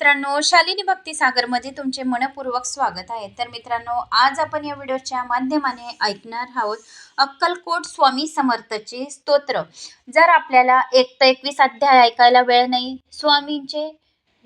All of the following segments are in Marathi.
मित्रांनो शालिनी भक्ती सागरमध्ये तुमचे मनपूर्वक स्वागत आहे. तर मित्रांनो आज आपण या व्हिडिओच्या माध्यमाने ऐकणार आहोत अक्कलकोट स्वामी समर्थचे स्तोत्र. जर आपल्याला एक तर एकवीस अध्याय ऐकायला वेळ नाही स्वामींचे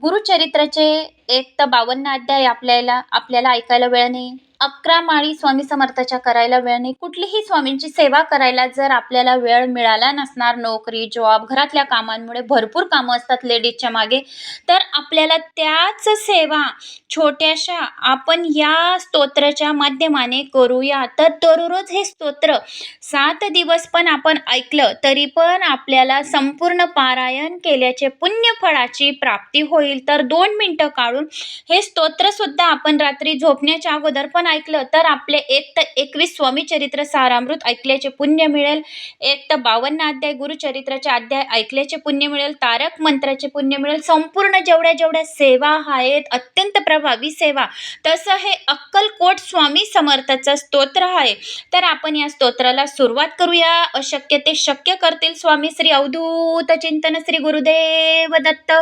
गुरुचरित्राचे एक तर बावन्न अध्याय आपल्याला आपल्याला ऐकायला वेळ नाही अकरा माळी स्वामी समर्थाच्या करायला वेळ नाही. कुठलीही स्वामींची सेवा करायला जर आपल्याला वेळ मिळाला नसणार नोकरी जॉब घरातल्या कामांमुळे भरपूर कामं असतात लेडीजच्या मागे तर आपल्याला त्याच सेवा छोट्याशा आपण या स्तोत्राच्या माध्यमाने करूया. तर दररोज हे स्तोत्र सात दिवस पण आपण ऐकलं तरी पण आपल्याला संपूर्ण पारायण केल्याचे पुण्यफळाची प्राप्ती होईल. तर दोन मिनटं काढून हे स्तोत्रसुद्धा आपण रात्री झोपण्याच्या अगोदर पण ऐकलं तर आपले एक तर एकवीस स्वामी चरित्र सारामृत ऐकल्याचे पुण्य मिळेल. एक तर बावन्न अध्याय गुरुचरित्राचे अध्याय ऐकल्याचे पुण्य मिळेल. तारक मंत्राचे पुण्य मिळेल. संपूर्ण जेवढ्या जेवढ्या सेवा आहेत अत्यंत प्रभावी सेवा तसं हे अक्कलकोट स्वामी समर्थाचं स्तोत्र आहे. तर आपण या स्तोत्राला सुरुवात करूया. अशक्य ते शक्य करतील स्वामी श्री अवधूत चिंतन श्री गुरुदेव दत्त.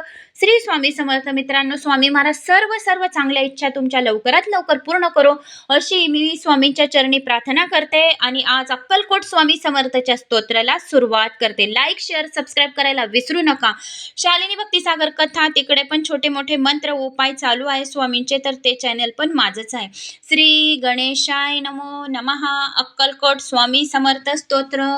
श्री स्वामी समर्थ मित्रांनो स्वामी महाराज सर्व सर्व चांगल्या इच्छा तुमच्या लवकरात लवकर पूर्ण करो अशी मी स्वामींच्या चरणी प्रार्थना करते आणि आज अक्कलकोट स्वामी समर्थच्या स्तोत्राला सुरुवात करते. लाईक शेअर सबस्क्राईब करायला विसरू नका. शालिनी भक्तिसागर कथा तिकडे पण छोटे मोठे मंत्र उपाय चालू आहे स्वामींचे तर ते चॅनल पण माझंच आहे. श्री गणेशाय नमो नमहा अक्कलकोट स्वामी समर्थ स्तोत्र.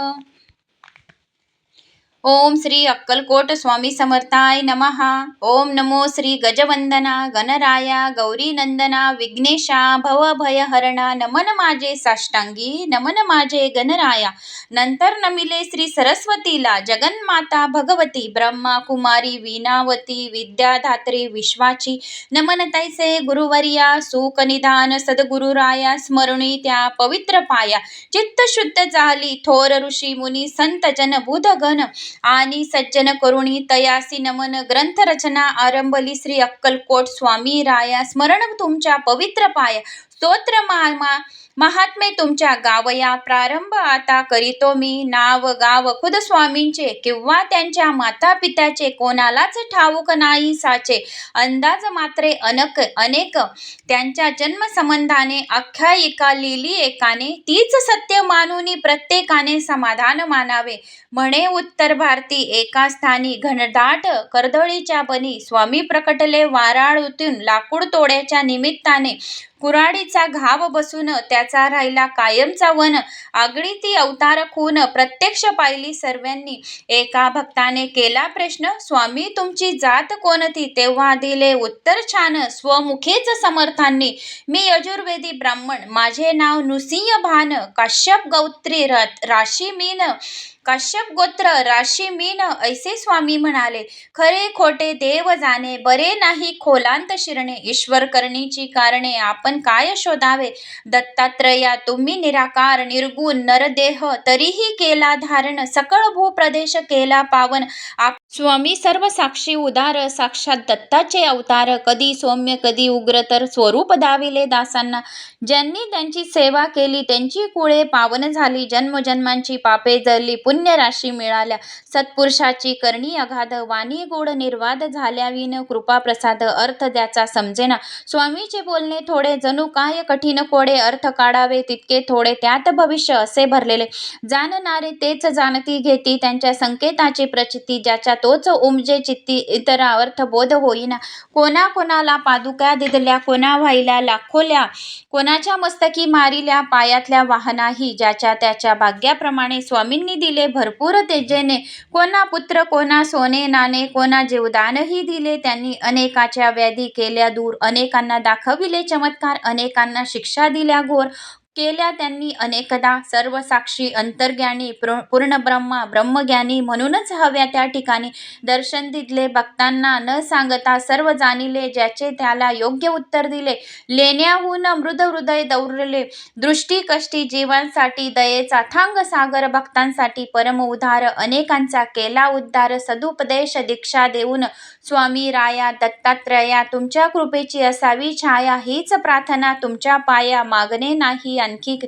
ओम श्री अक्कलकोट स्वामी समर्थाय नमहा ओम नमो श्री गजवंदना गणराया गौरीनंदना विघ्नेशा भवभयहरणा नमन माझे साष्टांगी नमन माझे गणराया. नंतर नमिले श्री सरस्वतीला जगन्माता भगवती ब्रह्मा कुमारी वीणावती विद्याधात्री विश्वाची. नमन तैसे गुरुवर्या सुकनिधान सद्गुरुराया स्मरणी त्या पवित्र पाया. चित्तशुद्ध झाली थोर ऋषी मुनी संत जन बुधगण आणि सज्जन करुणी तयासी नमन ग्रंथ रचना आरंभली श्री अक्कलकोट स्वामी राया. स्मरण तुमच्या पवित्र पाया. स्तोत्र मामा महात्मे तुमच्या गावया प्रारंभ आता करीतो मी. नाव गाव खुद स्वामींचे किंवा त्यांच्या माता पित्याचे कोणालाच ठाऊक नाही साचे. अंदाज मात्रे अनक अनेक त्यांच्या जन्मसंबंधाने आख्यायिका लिहिली एकाने. तीच सत्य मानुनी प्रत्येकाने समाधान मानावे. म्हणे उत्तर भारती एका स्थानी घनदाट कर्दळीच्या बनी. स्वामी प्रकटले वाराळूतून लाकूड तोड्याच्या निमित्ताने कुराडीचा घाव बसून त्याचा राहिला कायमचा वन. आगळी ती अवतार खून प्रत्यक्ष पाहिली सर्वांनी. एका भक्ताने केला प्रश्न स्वामी तुमची जात कोणती? तेव्हा दिले उत्तर छान स्वमुखेच समर्थांनी. मी यजुर्वेदी ब्राह्मण. माझे नाव नुसिंह भान. काश्यप गौत्री राशी मीन. काश्यप गोत्र राशी मीन ऐसे स्वामी म्हणाले खरे खोटे देव जाणे बरे नाही खोलांत शिरणे ईश्वर करणीची कारणे आपण काय शोधावे? दत्तात्रया तुम्ही निराकार निर्गुण नरदेह तरीही केला धारण सकळ भूप्रदेश केला पावन आप स्वामी सर्व साक्षी उदार साक्षात दत्ताचे अवतार. कधी सौम्य कधी उग्र तर स्वरूप दाविले दासांना. ज्यांनी त्यांची सेवा केली त्यांची कुळे पावन झाली. जन्मजन्मांची पापे जळली पुण्य राशी मिळाल्या. सत्पुरुषाची करणी अगाध वाणी गोड निर्वाद झाल्याविन कृपा प्रसाद अर्थ द्याचा समजेना. स्वामीचे बोलणे थोडे जणू काय कठीण कोडे? अर्थ काढावे तितके थोडे त्यात भविष्य असे भरलेले. जाणणारे तेच जाणती घेती. त्यांच्या संकेताची प्रचिती ज्याच्या तोच उमजे चित्ती इतर अर्थ बोध होईना. कोणा कोणाला पादुका दिदल्या कोणा व्हायला लाखोल्या कोणाच्या मस्तकी मारिल्या पायातल्या वाहनाही ज्याच्या त्याच्या भाग्याप्रमाणे स्वामींनी दिले भरपूर तेजेने. कोणा पुत्र कोणा सोने नाणे कोणा जीवदानही दिले त्यांनी. अनेकाच्या व्याधी केल्या दूर अनेकांना दाखविले चमत्कार अनेकांना शिक्षा दिल्या घोर. केल्या त्यांनी अनेकदा सर्वसाक्षी अंतर्ज्ञानी पूर्ण ब्रह्मा ब्रह्मज्ञानी म्हणूनच हव्या त्या ठिकाणी. दर्शन दिले भक्तांना न सांगता सर्व जाणिले ज्याचे त्याला योग्य उत्तर दिले. लेण्याहून मृद हृदय दौरले. दृष्टी कष्टी जीवांसाठी दयेचा थांग सागर भक्तांसाठी परम उद्धार अनेकांचा केला उद्धार. सदुपदेश दीक्षा देऊन स्वामी राया दत्तात्रया तुमच्या कृपेची असावी छाया हीच प्रार्थना तुमच्या पाया मागणे नाही. आणखी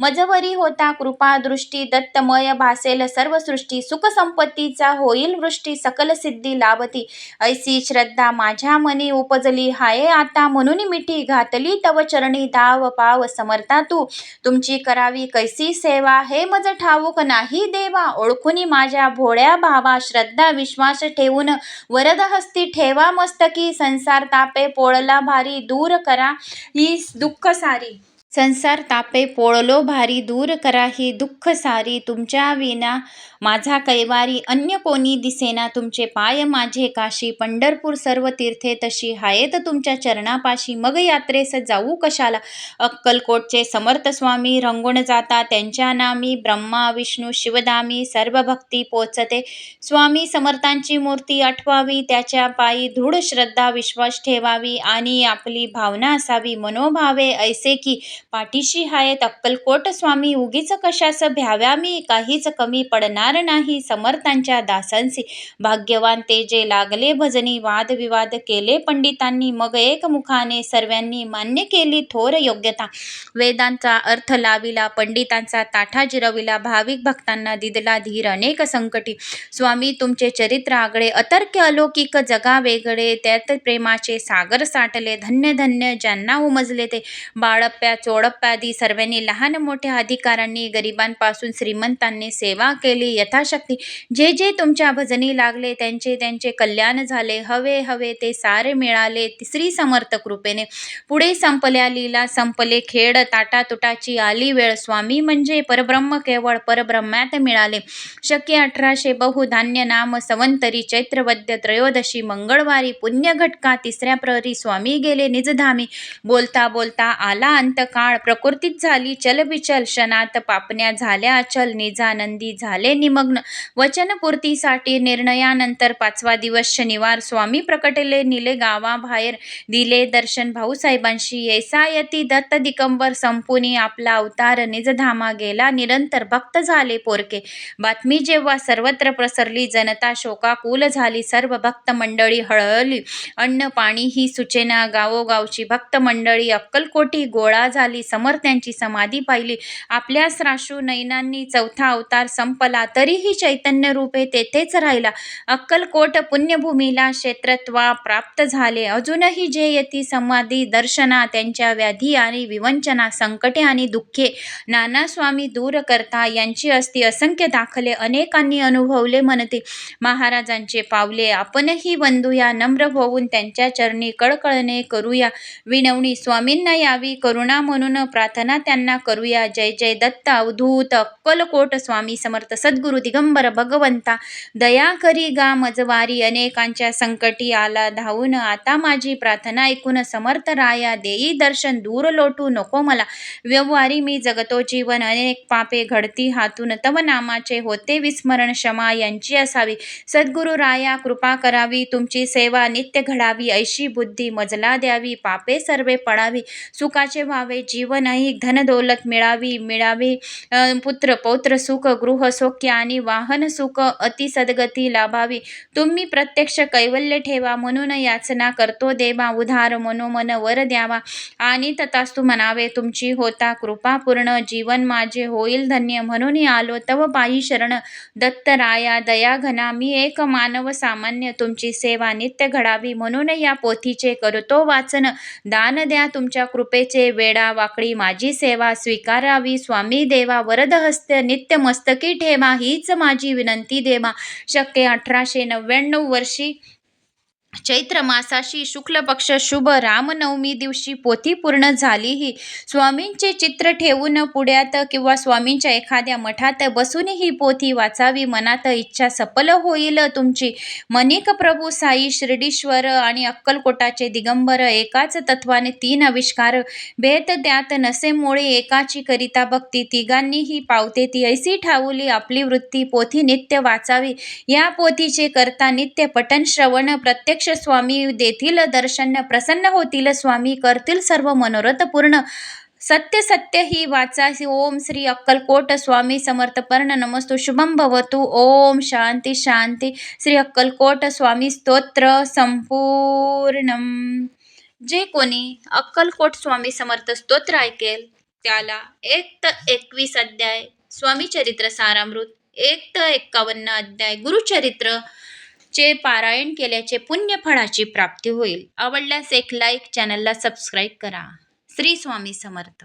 मजवरी होता कृपा दृष्टी दत्तमय भासेल सर्व सृष्टी सुखसंपत्तीचा होईल वृष्टी सकल सिद्धी लाभती. ऐसी श्रद्धा माझ्या मनी उपजली हाये आता म्हणून मिठी घातली तव चरणी धाव पाव समर्था तू. तुमची करावी कैसी सेवा हे मज ठाऊक नाही देवा ओळखुनी माझ्या भोळ्या भावा श्रद्धा विश्वास ठेवून वरद हस्ती ठेवा मस्तकी संसार तापे पोळला भारी दूर करा ही दुःख सारी. संसार तापे पोळलो भारी दूर करा ही दुःख सारी तुमच्या विना. माझा कैवारी अन्य कोणी दिसेना तुमचे पाय माझे काशी. पंढरपूर सर्व तीर्थे तशी हायेत तुमच्या चरणापाशी. मग यात्रेस जाऊ कशाला? अक्कलकोटचे समर्थ स्वामी रंगून जाता त्यांच्या नामी. ब्रह्मा विष्णू शिवदामी सर्व भक्ती पोचते. स्वामी समर्थांची मूर्ती आठवावी त्याच्या पायी दृढ श्रद्धा विश्वास ठेवावी आणि आपली भावना असावी. मनोभावे ऐसे की पाठीशी हायत अक्कलकोट स्वामी उगीच कशास भ्याव्या? मी काहीच कमी पडणार नाही समर्थांच्या दासांसी भाग्यवान ते जे लागले भजनी वादविवाद केले पंडितांनी मग एकमुखाने सर्वांनी मान्य केली थोर योग्यता. वेदांचा अर्थ लाविला पंडितांचा ताठा जिरविला भाविक भक्तांना दिदला धीर अनेक संकटी. स्वामी तुमचे चरित्र आगळे अतर्क्य अलौकिक जगा वेगळे त्यात प्रेमाचे सागर साठले धन्य धन्य ज्यांना उमजले ते. बाळप्प्या जोडप्पादी सर्वांनी लहान मोठ्या अधिकाऱ्यांनी गरिबांपासून श्रीमंतांनी सेवा केली यथाशक्ती. जे जे तुमच्या भजनी लागले त्यांचे त्यांचे कल्याण झाले हवे हवे ते सारे मिळाले तिसरी समर्थ कृपेने. पुढे संपल्या लीला संपले खेड ताटातुटाची आली वेळ. स्वामी म्हणजे परब्रह्म केवळ परब्रह्मात मिळाले. शक्य अठराशे बहुधान्य नाम संवंतरी चैत्रवद्य त्रयोदशी मंगळवारी पुण्यघटका तिसऱ्या प्रहरी स्वामी गेले निजधामी. बोलता बोलता आला अंतका माळ प्रकृतीत झाली चलबिचल क्षणात पापण्या झाल्या अचल निजानंदी झाले निमग्न. वचनपूर्तीसाठी निर्णयानंतर पाचवा दिवस शनिवार स्वामी प्रकटले निले गावाबाहेर दिले दर्शन. भाऊसाहेबांशी येसायती दत्त दिगंबर संपुनी आपला अवतार निजधामा गेला निरंतर भक्त झाले पोरके. बातमी जेव्हा सर्वत्र प्रसरली जनता शोकाकुल झाली सर्व भक्त मंडळी हळहळली. अन्न पाणी ही सुचेना गावोगावची भक्त मंडळी अक्कलकोटी गोळा झाली. समर्थ्यांची समाधी पाहिली. आपल्या राशू नैनांनी चौथा अवतार संपला तरीही चैतन्य रूपे तेथेच राहिला. अक्कलकोट पुण्यभूमीला क्षेत्रत्वा प्राप्त झाले. अजूनही जे यती समाधी दर्शना त्यांच्या व्याधी आणि विवंचना संकटे आणि दुःखे नाना स्वामी दूर करता यांची असती असंख्य दाखले अनेकांनी अनुभवले म्हणते महाराजांचे पावले आपणही वंदूया नम्र होऊन त्यांच्या चरणी कळकळणे करूया. विनवणी स्वामींना यावी करुणा म्हणून प्रार्थना त्यांना करूया. जय जय दत्त अवधूत अक्कलकोट स्वामी समर्थ सद्गुरु दिगंबर भगवंता. दया करी गा मजवारी अनेकांच्या संकटी आला धावून. आता माझी प्रार्थना ऐकून समर्थ राया. देई दर्शन दूर लोटू नको मला. व्यवहारी मी जगतो जीवन. अनेक पापे घडती हातून. तव नामाचे होते विस्मरण. क्षमा यांची असावी. सद्गुरु राया कृपा करावी. तुमची सेवा नित्य घडावी. ऐशी बुद्धी मजला द्यावी. पापे सर्वे पडावी. सुखाचे व्हावे. जीवन धनदौलत मिळावी मिळावी. मिळावे पुत्र पौत्र सुख गृह सौख्य आणि वाहन सुख अति सद्गती लाभावी. तुम्ही प्रत्यक्ष कैवल्य ठेवा म्हणून याचना करतो देवा. उधार मनोमन वर द्यावा. आणि तथास्तु म्हणावे तुमची होता कृपा पूर्ण. जीवन माझे होईल धन्य. म्हणून आलो तव पायी शरण. दत्तराया दया घना मी एक मानव सामान्य. तुमची सेवा नित्य घडावी. म्हणून या पोथीचे करतो वाचन. दान द्या तुमच्या कृपेचे. वेळा वाकडी माझी सेवा स्वीकारावी. स्वामी देवा वरद हस्त नित्य मस्तकी ठेवा हीच माझी विनंती देवा. शक्य अठराशे नव्याण्णव वर्षी चैत्र मासाशी शुक्ल पक्ष शुभ. रामनवमी दिवशी पोथी पूर्ण झाली ही स्वामींचे चित्र ठेवून पुढ्यात किंवा स्वामींच्या एखाद्या मठात बसून ही पोथी वाचावी. मनात इच्छा सफल होईल तुमची. मनिक प्रभू साई शिर्डीश्वर आणि अक्कलकोटाचे दिगंबर एकाच तत्वाने तीन आविष्कार. भेद त्यात नसेमुळे एकाची करिता भक्ती. तिघांनीही पावते ती ऐसी ठाऊली आपली वृत्ती. पोथी नित्य वाचावी. या पोथीचे करता नित्य पठन श्रवण. प्रत्यक्ष स्वामी देतील दर्शन प्रसन्न होतील स्वामी करतील सर्व मनोरथ पूर्ण. सत्य सत्य ही वाचा ओम श्री अक्कलकोट स्वामी समर्थ पर्ण. नमस्तु शुभम भवतु. ओम शांती शांती. श्री अक्कलकोट स्वामी स्तोत्र संपूर्ण जे कोणी अक्कलकोट स्वामी समर्थ स्तोत्र ऐकेल त्याला एक तर एकवीस अध्याय स्वामी चरित्र सारामृत एक तर एक्कावन्न अध्याय गुरुचरित्र चे पारायण केल्याचे पुण्य फळाची प्राप्ती होईल. आवडल्यास एक लाईक चॅनलला सबस्क्राईब करा. श्री स्वामी समर्थ.